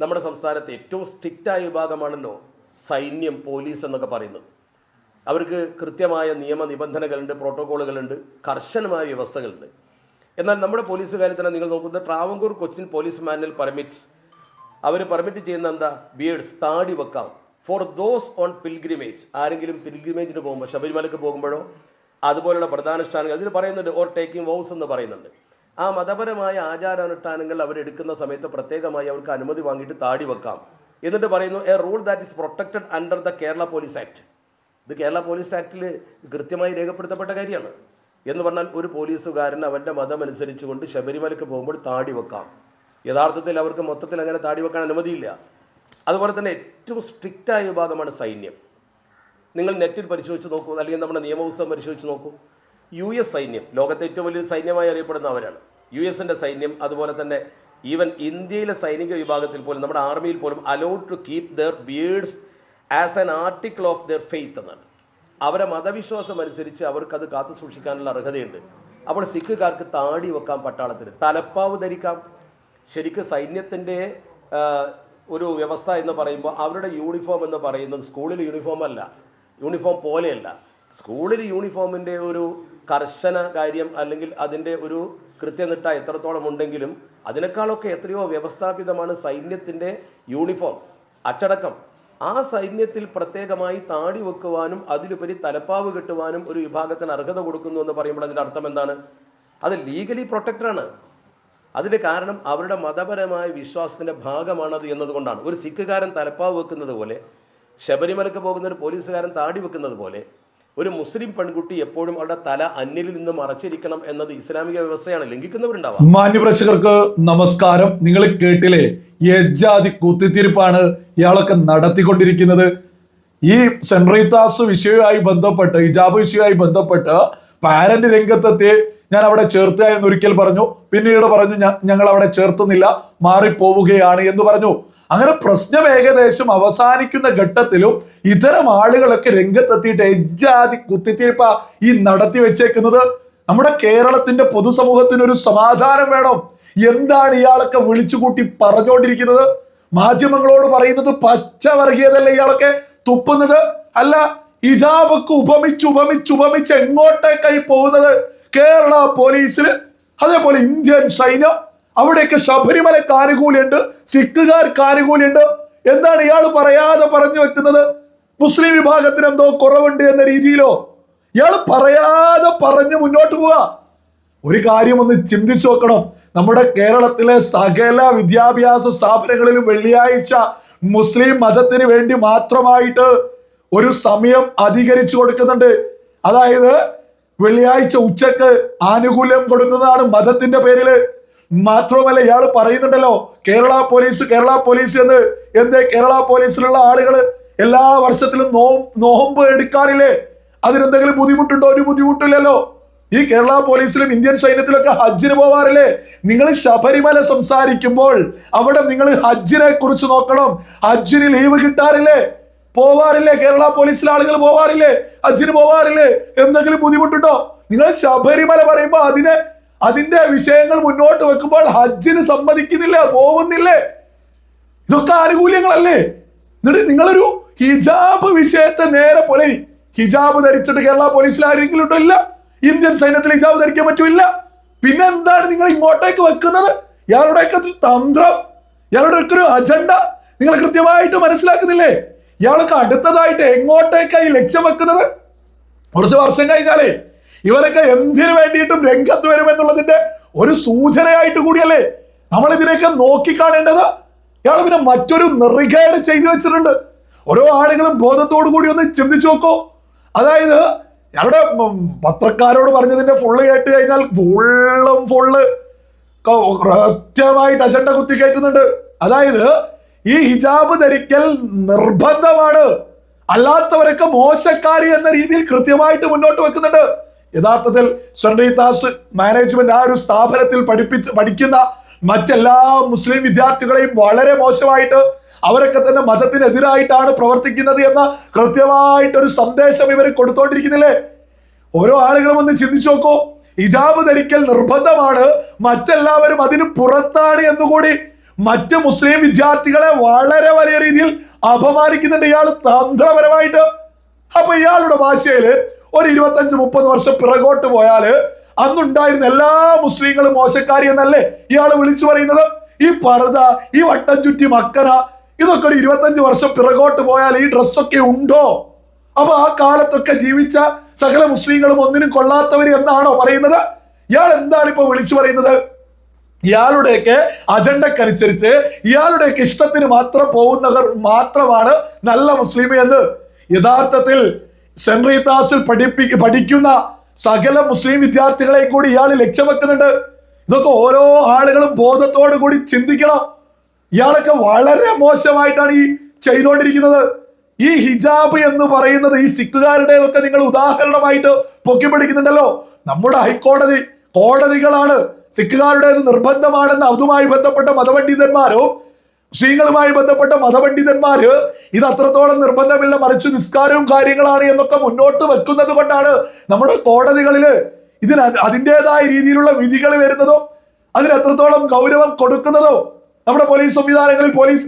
നമ്മുടെ സംസ്ഥാനത്ത് ഏറ്റവും സ്ട്രിക്റ്റായ വിഭാഗമാണല്ലോ സൈന്യം പോലീസ് എന്നൊക്കെ പറയുന്നത്. അവർക്ക് കൃത്യമായ നിയമ നിബന്ധനകളുണ്ട് പ്രോട്ടോക്കോളുകളുണ്ട് കർശനമായ വ്യവസ്ഥകളുണ്ട്. എന്നാൽ നമ്മുടെ പോലീസ് കാര്യത്തിൽ നിങ്ങൾ നോക്കുന്നത് Travancore Cochin police manual permits. അവർ പെർമിറ്റ് ചെയ്യുന്ന എന്താ? ബിയേഡ്സ് താടി വെക്കാം. ഫോർ ദോസ് ഓൺ പിൽഗ്രിമേജ് ആരെങ്കിലും പിൽഗ്രിമേജിന് പോകുമ്പോൾ ശബരിമലക്ക് പോകുമ്പോഴോ അതുപോലുള്ള പ്രധാനുഷ്ഠാനങ്ങൾ അതിൽ പറയുന്നുണ്ട് ഓർ ടേക്കിംഗ് വൗസ് എന്ന് പറയുന്നുണ്ട്. ആ മതപരമായ ആചാരാനുഷ്ഠാനങ്ങൾ അവരെടുക്കുന്ന സമയത്ത് പ്രത്യേകമായി അവർക്ക് അനുമതി വാങ്ങിയിട്ട് താടി വെക്കാം. എന്നിട്ട് പറയുന്നു a rule that is protected under the Kerala police act ഇത് കേരള പോലീസ് ആക്ടിൽ കൃത്യമായി രേഖപ്പെടുത്തപ്പെട്ട കാര്യമാണ്. എന്ന് പറഞ്ഞാൽ ഒരു പോലീസുകാരൻ അവന്റെ മതം അനുസരിച്ചുകൊണ്ട് ശബരിമലയ്ക്ക് പോകുമ്പോൾ താടി വെക്കാം. യഥാർത്ഥത്തിൽ അവർക്ക് മൊത്തത്തിൽ അങ്ങനെ താടി വെക്കാൻ അനുമതിയില്ല. അതുപോലെ തന്നെ ഏറ്റവും സ്ട്രിക്റ്റായ വിഭാഗമാണ് സൈന്യം. നിങ്ങൾ നെറ്റിൽ പരിശോധിച്ച് നോക്കൂ അല്ലെങ്കിൽ നമ്മുടെ നിയമപുസ്തകം പരിശോധിച്ച് നോക്കൂ. യു എസ് സൈന്യം ലോകത്തെ ഏറ്റവും വലിയ സൈന്യമായി അറിയപ്പെടുന്ന അവരാണ്. യു എസിന്റെ സൈന്യം അതുപോലെ തന്നെ ഈവൻ ഇന്ത്യയിലെ സൈനിക വിഭാഗത്തിൽ പോലും നമ്മുടെ ആർമിയിൽ പോലും allowed to keep their beards as an article of their faith എന്നാണ്. അവരെ മതവിശ്വാസം അനുസരിച്ച് അവർക്കത് കാത്തു സൂക്ഷിക്കാനുള്ള അർഹതയുണ്ട്. അപ്പോൾ സിഖുകാർക്ക് താടി വെക്കാൻ പട്ടാളത്തിന് തലപ്പാവ് ധരിക്കാം. ശരിക്കും സൈന്യത്തിന്റെ ഒരു വ്യവസ്ഥ എന്ന് പറയുമ്പോൾ അവരുടെ യൂണിഫോം എന്ന് പറയുന്നത് സ്കൂളിൽ യൂണിഫോം അല്ല യൂണിഫോം പോലെയല്ല. സ്കൂളിൽ യൂണിഫോമിന്റെ ഒരു കർശന കാര്യം അല്ലെങ്കിൽ അതിന്റെ ഒരു കൃത്യനിട്ട എത്രത്തോളം ഉണ്ടെങ്കിലും അതിനേക്കാളൊക്കെ എത്രയോ വ്യവസ്ഥാപിതമാണ് സൈന്യത്തിന്റെ യൂണിഫോം അച്ചടക്കം. ആ സൈന്യത്തിൽ പ്രത്യേകമായി താടി വെക്കുവാനും അതിലുപരി തലപ്പാവ് കെട്ടുവാനും ഒരു വിഭാഗത്തിന് അർഹത കൊടുക്കുന്നു എന്ന് പറയുമ്പോൾ അതിന്റെ അർത്ഥം എന്താണ്? അത് ലീഗലി പ്രൊട്ടക്റ്റഡ് അതിന്റെ കാരണം അവരുടെ മതപരമായ വിശ്വാസത്തിന്റെ ഭാഗമാണത് എന്നതുകൊണ്ടാണ്. ഒരു സിഖുകാരൻ തലപ്പാവ് വെക്കുന്നത് പോലെ ശബരിമലക്ക് പോകുന്ന ഒരു പോലീസുകാരൻ താടി വെക്കുന്നത് പോലെ ഒരു മുസ്ലിം പെൺകുട്ടി എപ്പോഴും അവരുടെ തല അന്യലിൽ നിന്ന് മറച്ചിരിക്കണം എന്നത് ഇസ്ലാമിക വ്യവസ്ഥയാണ് ലംഘിക്കുന്നവരുണ്ടാവുക മാന്യപ്രേക്ഷകർക്ക് നമസ്കാരം. നിങ്ങൾ കേട്ടില്ലേ? യജാതി കുത്തിത്തിരിപ്പാണ് ഇയാളൊക്കെ നടത്തിക്കൊണ്ടിരിക്കുന്നത്. ഈ സെൻറീത്താസ് വിഷയവുമായി ബന്ധപ്പെട്ട് ഹിജാബ് വിഷയവുമായി ബന്ധപ്പെട്ട് പാരന്റ് രംഗത്തെത്തി ഞാൻ അവിടെ ചേർത്ത എന്നൊരിക്കൽ പറഞ്ഞു. പിന്നീട് പറഞ്ഞു ഞങ്ങൾ അവിടെ ചേർത്തുന്നില്ല മാറിപ്പോവുകയാണ് എന്ന് പറഞ്ഞു. അങ്ങനെ പ്രശ്നം ഏകദേശം അവസാനിക്കുന്ന ഘട്ടത്തിലും ഇത്തരം ആളുകളൊക്കെ രംഗത്തെത്തിയിട്ട് എജ്ജാതി കുത്തിത്തിരിപ്പ ഈ നടത്തി വെച്ചേക്കുന്നത്. നമ്മുടെ കേരളത്തിന്റെ പൊതുസമൂഹത്തിന് ഒരു സമാധാനം വേണം. എന്താണ് ഇയാളൊക്കെ വിളിച്ചുകൂട്ടി പറഞ്ഞുകൊണ്ടിരിക്കുന്നത് മാധ്യമങ്ങളോട് പറയുന്നത് പച്ച വർഗീയതല്ലേ ഇയാളൊക്കെ തുപ്പുന്നത്? അല്ല ഇജാബക്ക് ഉപമിച്ച് ഉപമിച്ച് ഉപമിച്ച് എങ്ങോട്ടേക്കായി പോകുന്നത്? കേരള പോലീസിൽ അതേപോലെ ഇന്ത്യൻ സൈന്യം അവിടെയൊക്കെ ശബരിമല ആനുകൂല്യമുണ്ട് സിഖുകാർക്ക് ആനുകൂല്യമുണ്ട്. എന്താണ് ഇയാൾ പറയാതെ പറഞ്ഞു വെക്കുന്നത്? മുസ്ലിം വിഭാഗത്തിന് എന്തോ കുറവുണ്ട് എന്ന രീതിയിലോ? ഇയാൾ പറയാതെ പറഞ്ഞ് മുന്നോട്ട് പോവാ ഒരു കാര്യം ഒന്ന് ചിന്തിച്ചു നോക്കണം. നമ്മുടെ കേരളത്തിലെ സകല വിദ്യാഭ്യാസ സ്ഥാപനങ്ങളിലും വെള്ളിയാഴ്ച മുസ്ലിം മതത്തിന് വേണ്ടി മാത്രമായിട്ട് ഒരു സമയം അധികരിച്ചു കൊടുക്കുന്നുണ്ട്. അതായത് വെള്ളിയാഴ്ച ഉച്ചയ്ക്ക് ആനുകൂല്യം കൊടുക്കുന്നതാണ് മതത്തിന്റെ പേരിൽ. മാത്രമല്ല ഇയാൾ പറയുന്നുണ്ടല്ലോ കേരള പോലീസ് കേരള പോലീസ് എന്ന്. എന്തേ കേരള പോലീസിലുള്ള ആളുകൾ എല്ലാ വർഷത്തിലും നോ നോമ്പ് എടുക്കാറില്ലേ? അതിനെന്തെങ്കിലും ബുദ്ധിമുട്ടുണ്ടോ? ഒരു ബുദ്ധിമുട്ടില്ലല്ലോ. ഈ കേരള പോലീസിലും ഇന്ത്യൻ സൈന്യത്തിലൊക്കെ ഹജ്ജിന് പോവാറില്ലേ? നിങ്ങൾ ശബരിമല സംസാരിക്കുമ്പോൾ അവിടെ നിങ്ങൾ ഹജ്ജിനെ കുറിച്ച് നോക്കണം. ഹജ്ജിന് ലീവ് കിട്ടാറില്ലേ? പോവാറില്ലേ? കേരള പോലീസിലെ ആളുകൾ പോവാറില്ലേ? ഹജ്ജിന് പോവാറില്ലേ? എന്തെങ്കിലും ബുദ്ധിമുട്ടുണ്ടോ? നിങ്ങൾ ശബരിമല പറയുമ്പോൾ അതിനെ അതിന്റെ വിഷയങ്ങൾ മുന്നോട്ട് വെക്കുമ്പോൾ ഹജ്ജിന് സമ്മതിക്കുന്നില്ല? പോകുന്നില്ലേ? ഇതൊക്കെ ആനുകൂല്യങ്ങളല്ലേ? എന്നിട്ട് നിങ്ങളൊരു ഹിജാബ് വിഷയത്തെ നേരെ പോലെ ഹിജാബ് ധരിച്ചിട്ട് കേരള പോലീസിൽ ആരെങ്കിലും ഉണ്ടോ? ഇല്ല. ഇന്ത്യൻ സൈന്യത്തിൽ ഹിജാബ് ധരിക്കാൻ പറ്റൂല പിന്നെ എന്താണ് നിങ്ങൾ ഇങ്ങോട്ടേക്ക് വെക്കുന്നത്? ഇയാളുടെ ഒക്കെ തന്ത്രം ഇയാളുടെയൊക്കെ ഒരു അജണ്ട നിങ്ങൾ കൃത്യമായിട്ട് മനസ്സിലാക്കുന്നില്ലേ? ഇയാൾക്ക് അടുത്തതായിട്ട് എങ്ങോട്ടേക്കായി ലക്ഷ്യം വെക്കുന്നത്? കുറച്ച് വർഷം കഴിഞ്ഞാലേ ഇവരൊക്കെ എന്തിനു വേണ്ടിയിട്ടും രംഗത്ത് വരുമെന്നുള്ളതിന്റെ ഒരു സൂചനയായിട്ട് കൂടിയല്ലേ നമ്മൾ ഇതിനെയൊക്കെ നോക്കിക്കാണേണ്ടത്? ഇയാൾ പിന്നെ മറ്റൊരു നെറികേട് ചെയ്തു വെച്ചിട്ടുണ്ട്. ഓരോ ആളുകളും ബോധത്തോടു കൂടി ഒന്ന് ചിന്തിച്ചു നോക്കോ. അതായത് ഞങ്ങളുടെ പത്രക്കാരോട് പറഞ്ഞതിന്റെ ഫുള്ള് കേട്ട് കഴിഞ്ഞാൽ ഫുള്ളും ഫുള്ള് കൃത്യമായിട്ട് അജണ്ട കുത്തി കയറ്റുന്നുണ്ട് അതായത് ഈ ഹിജാബ് ധരിക്കൽ നിർബന്ധമാണ്. അല്ലാത്തവരൊക്കെ മോശക്കാരി എന്ന രീതിയിൽ കൃത്യമായിട്ട് മുന്നോട്ട് വെക്കുന്നുണ്ട്. യഥാർത്ഥത്തിൽ സെൻട്രീതാസ് മാനേജ്മെന്റ് ആ ഒരു സ്ഥാപനത്തിൽ പഠിപ്പിച്ച് പഠിക്കുന്ന മറ്റെല്ലാ മുസ്ലിം വിദ്യാർത്ഥികളെയും വളരെ മോശമായിട്ട് അവരൊക്കെ തന്നെ മതത്തിനെതിരായിട്ടാണ് പ്രവർത്തിക്കുന്നത് എന്ന കൃത്യമായിട്ടൊരു സന്ദേശം ഇവർ കൊടുത്തോണ്ടിരിക്കുന്നില്ലേ? ഓരോ ആളുകളും ഒന്ന് ചിന്തിച്ചു നോക്കൂ. ഹിജാബ് ധരിക്കൽ നിർബന്ധമാണ്. മറ്റെല്ലാവരും അതിന് പുറത്താണ് എന്നുകൂടി മറ്റ് മുസ്ലിം വിദ്യാർത്ഥികളെ വളരെ വലിയ രീതിയിൽ അപമാനിക്കുന്നുണ്ട് ഇയാൾ തന്ത്രപരമായിട്ട്. അപ്പൊ ഇയാളുടെ ഭാഷയിൽ ഒരു ഇരുപത്തഞ്ച് മുപ്പത് വർഷം പിറകോട്ട് പോയാൽ അന്നുണ്ടായിരുന്ന എല്ലാ മുസ്ലിങ്ങളും മോശക്കാരി എന്നല്ലേ ഇയാൾ വിളിച്ചു പറയുന്നത്? ഈ പർദ ഈ വട്ടം ചുറ്റി മക്കര ഇതൊക്കെ ഒരു ഇരുപത്തഞ്ച് വർഷം പിറകോട്ട് പോയാൽ ഈ ഡ്രസ്സൊക്കെ ഉണ്ടോ? അപ്പൊ ആ കാലത്തൊക്കെ ജീവിച്ച സകല മുസ്ലിങ്ങളും ഒന്നിനും കൊള്ളാത്തവർ എന്നാണോ പറയുന്നത്? ഇയാൾ എന്താണ് ഇപ്പൊ വിളിച്ചു പറയുന്നത്? ഇയാളുടെയൊക്കെ അജണ്ടക്കനുസരിച്ച് ഇയാളുടെയൊക്കെ ഇഷ്ടത്തിന് മാത്രം പോകുന്നവർ മാത്രമാണ് നല്ല മുസ്ലിം എന്ന്. യഥാർത്ഥത്തിൽ റീതാസിൽ പഠിപ്പി പഠിക്കുന്ന സകല മുസ്ലിം വിദ്യാർത്ഥികളെയും കൂടി ഇയാൾ ലക്ഷ്യം വെക്കുന്നുണ്ട്. ഇതൊക്കെ ഓരോ ആളുകളും ബോധത്തോടു കൂടി ചിന്തിക്കണം. ഇയാളൊക്കെ വളരെ മോശമായിട്ടാണ് ഈ ചെയ്തുകൊണ്ടിരിക്കുന്നത് ഈ ഹിജാബ് എന്ന് പറയുന്നത് ഈ സിഖുകാരുടേതൊക്കെ നിങ്ങൾ ഉദാഹരണമായിട്ട് പൊക്കിപ്പിടിക്കുന്നുണ്ടല്ലോ നമ്മുടെ ഹൈക്കോടതി കോടതികളാണ് സിഖുകാരുടേത് നിർബന്ധമാണെന്ന് അതുമായി ബന്ധപ്പെട്ട മതപണ്ഡിതന്മാരും മുസ്ലിങ്ങളുമായി ബന്ധപ്പെട്ട മതപണ്ഡിതന്മാര് ഇത് അത്രത്തോളം നിർബന്ധമില്ല മറിച്ച് നിസ്കാരവും കാര്യങ്ങളാണ് എന്നൊക്കെ മുന്നോട്ട് വെക്കുന്നത് കൊണ്ടാണ് നമ്മുടെ കോടതികളിൽ ഇതിന് അത് അതിന്റെതായ രീതിയിലുള്ള വിധികൾ വരുന്നതോ അതിന് എത്രത്തോളം ഗൗരവം കൊടുക്കുന്നതോ നമ്മുടെ പോലീസ് സംവിധാനങ്ങളിൽ പോലീസ്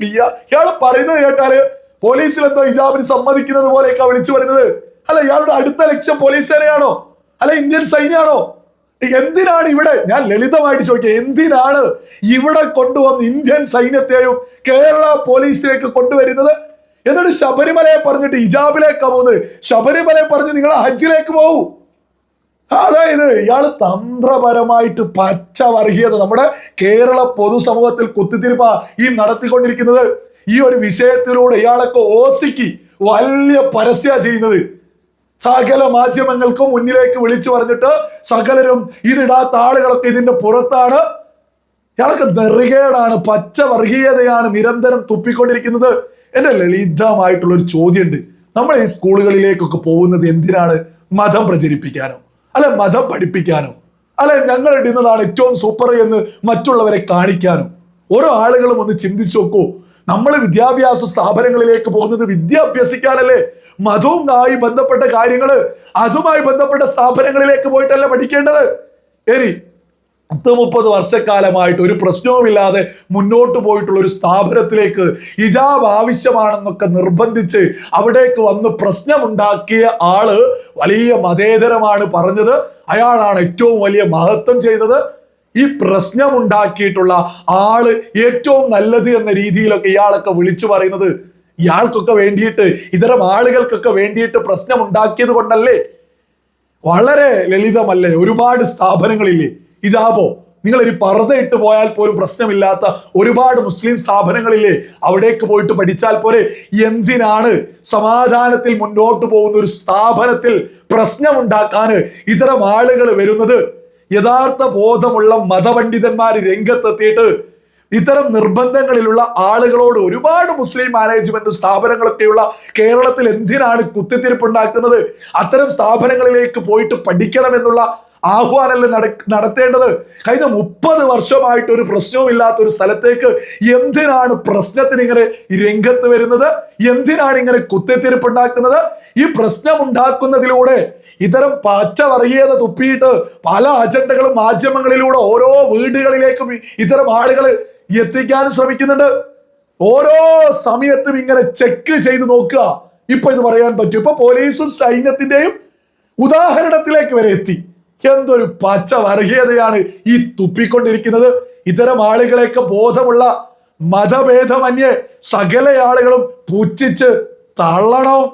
ഇയാൾ പറയുന്നത് കേട്ടാൽ പോലീസിൽ എന്തോ ഹിജാബിന് സമ്മതിക്കുന്നത് പോലെയൊക്കെ വിളിച്ചു വരുന്നത് അല്ല ഇയാളുടെ അടുത്ത ലക്ഷ്യം പോലീസ് സേനയാണോ? അല്ല ഇന്ത്യൻ സൈന്യമാണോ എന്തിനാണ് ഇവിടെ? ഞാൻ ലളിതമായിട്ട് ചോദിക്കുക എന്തിനാണ് ഇവിടെ കൊണ്ടുവന്ന് ഇന്ത്യൻ സൈന്യത്തെയും കേരള പോലീസിലേക്ക് കൊണ്ടുവരുന്നത്? എന്നിട്ട് ശബരിമലയെ പറഞ്ഞിട്ട് ഇജാബിലേക്ക് പോകുന്നത്. ശബരിമലയെ പറഞ്ഞ് നിങ്ങൾ ഹജ്ജിലേക്ക് പോകൂ. അതായത് ഇയാൾ തന്ത്രപരമായിട്ട് പച്ച വർഗീയത നമ്മുടെ കേരള പൊതുസമൂഹത്തിൽ കുത്തിത്തിരിപ്പ ഈ നടത്തിക്കൊണ്ടിരിക്കുന്നത്. ഈ ഒരു വിഷയത്തിലൂടെ ഇയാളൊക്കെ ഓസിക്ക് വലിയ പരസ്യ ചെയ്യുന്നത്. സകല മാധ്യമങ്ങൾക്കും മുന്നിലേക്ക് വിളിച്ചു പറഞ്ഞിട്ട് സകലരും ഇതിടാത്ത ആളുകളൊക്കെ ഇതിന്റെ പുറത്താണ്. ഇയാൾക്ക് നെറുകേടാണ് പച്ച വർഗീയതയാണ് നിരന്തരം തുപ്പിക്കൊണ്ടിരിക്കുന്നത്. എന്റെ ലളിതമായിട്ടുള്ള ഒരു ചോദ്യമുണ്ട്. നമ്മൾ ഈ സ്കൂളുകളിലേക്കൊക്കെ പോകുന്നത് എന്തിനാണ്? മതം പ്രചരിപ്പിക്കാനോ? അല്ലെ മതം പഠിപ്പിക്കാനോ? അല്ലെ ഞങ്ങൾ ഇടുന്നതാണ് ഏറ്റവും സൂപ്പർ എന്ന് മറ്റുള്ളവരെ കാണിക്കാനോ? ഓരോ ആളുകളും ഒന്ന് ചിന്തിച്ചു നോക്കൂ. നമ്മൾ വിദ്യാഭ്യാസ സ്ഥാപനങ്ങളിലേക്ക് പോകുന്നത് വിദ്യ അഭ്യസിക്കാനല്ലേ മതവുമായി ബന്ധപ്പെട്ട കാര്യങ്ങൾ അതുമായി ബന്ധപ്പെട്ട സ്ഥാപനങ്ങളിലേക്ക് പോയിട്ടല്ല പഠിക്കേണ്ടത്. ഇനി പത്ത് മുപ്പത് വർഷക്കാലമായിട്ട് ഒരു പ്രശ്നവുമില്ലാതെ മുന്നോട്ട് പോയിട്ടുള്ള ഒരു സ്ഥാപനത്തിലേക്ക് ഹിജാബ് ആവശ്യമാണെന്നൊക്കെ നിർബന്ധിച്ച് അവിടേക്ക് വന്ന് പ്രശ്നമുണ്ടാക്കിയ ആൾ വലിയ മതേതരമാണ് പറഞ്ഞത്. അയാളാണ് ഏറ്റവും വലിയ മഹത്വം ചെയ്തത്. ഈ പ്രശ്നമുണ്ടാക്കിയിട്ടുള്ള ആൾ ഏറ്റവും നല്ലത് എന്ന രീതിയിലൊക്കെ ഇയാളൊക്കെ വിളിച്ചു പറയുന്നത് ഇയാൾക്കൊക്കെ വേണ്ടിയിട്ട് ഇത്തരം ആളുകൾക്കൊക്കെ വേണ്ടിയിട്ട് പ്രശ്നം ഉണ്ടാക്കിയത് കൊണ്ടല്ലേ? വളരെ ലളിതമല്ലേ? ഒരുപാട് സ്ഥാപനങ്ങളില്ലേ? ഇതാവോ നിങ്ങളൊരു ഒരു പർദ്ദ ഇട്ട് പോയാൽ പോലും പ്രശ്നമില്ലാത്ത ഒരുപാട് മുസ്ലിം സ്ഥാപനങ്ങളില്ലേ? അവിടേക്ക് പോയിട്ട് പഠിച്ചാൽ പോലെ എന്തിനാണ് സമാധാനത്തിൽ മുന്നോട്ട് പോകുന്ന ഒരു സ്ഥാപനത്തിൽ പ്രശ്നമുണ്ടാക്കാൻ ഇത്തരം ആളുകൾ വരുന്നത്? യഥാർത്ഥ ബോധമുള്ള മതപണ്ഡിതന്മാർ രംഗത്തെത്തിയിട്ട് ഇത്തരം നിർബന്ധങ്ങളിലുള്ള ആളുകളോട് ഒരുപാട് മുസ്ലിം മാനേജ്മെന്റ് സ്ഥാപനങ്ങളൊക്കെയുള്ള കേരളത്തിൽ എന്തിനാണ് കുത്തിത്തിരിപ്പുണ്ടാക്കുന്നത്? അത്തരം സ്ഥാപനങ്ങളിലേക്ക് പോയിട്ട് പഠിക്കണമെന്നുള്ള എന്നുള്ള നട നടത്തേണ്ടത് കഴിഞ്ഞ മുപ്പത് വർഷമായിട്ട് ഒരു പ്രശ്നവുമില്ലാത്ത ഒരു സ്ഥലത്തേക്ക് എന്തിനാണ് പ്രശ്നത്തിന് ഇങ്ങനെ രംഗത്ത് വരുന്നത്? എന്തിനാണ് ഇങ്ങനെ കുത്തിത്തിരിപ്പുണ്ടാക്കുന്നത്? ഈ പ്രശ്നം ഉണ്ടാക്കുന്നതിലൂടെ ഇത്തരം പച്ച വർഗീയത തുപ്പിയിട്ട് പല അജണ്ടകളും മാധ്യമങ്ങളിലൂടെ ഓരോ വീടുകളിലേക്കും ഇത്തരം ആളുകൾ എത്തിക്കാനും ശ്രമിക്കുന്നുണ്ട്. ഓരോ സമയത്തും ഇങ്ങനെ ചെക്ക് ചെയ്ത് നോക്കുക. ഇപ്പൊ ഇത് പറയാൻ പറ്റും. ഇപ്പൊ പോലീസും സൈന്യത്തിന്റെയും ഉദാഹരണത്തിലേക്ക് വരെ എത്തി. എന്തൊരു പച്ച വർഗീയതയാണ് ഈ തുപ്പിക്കൊണ്ടിരിക്കുന്നത്. ഇത്തരം ആളുകളെയൊക്കെ ബോധമുള്ള മതഭേദമന്യേ സകല ആളുകളും പുച്ഛിച്ച് തള്ളണം.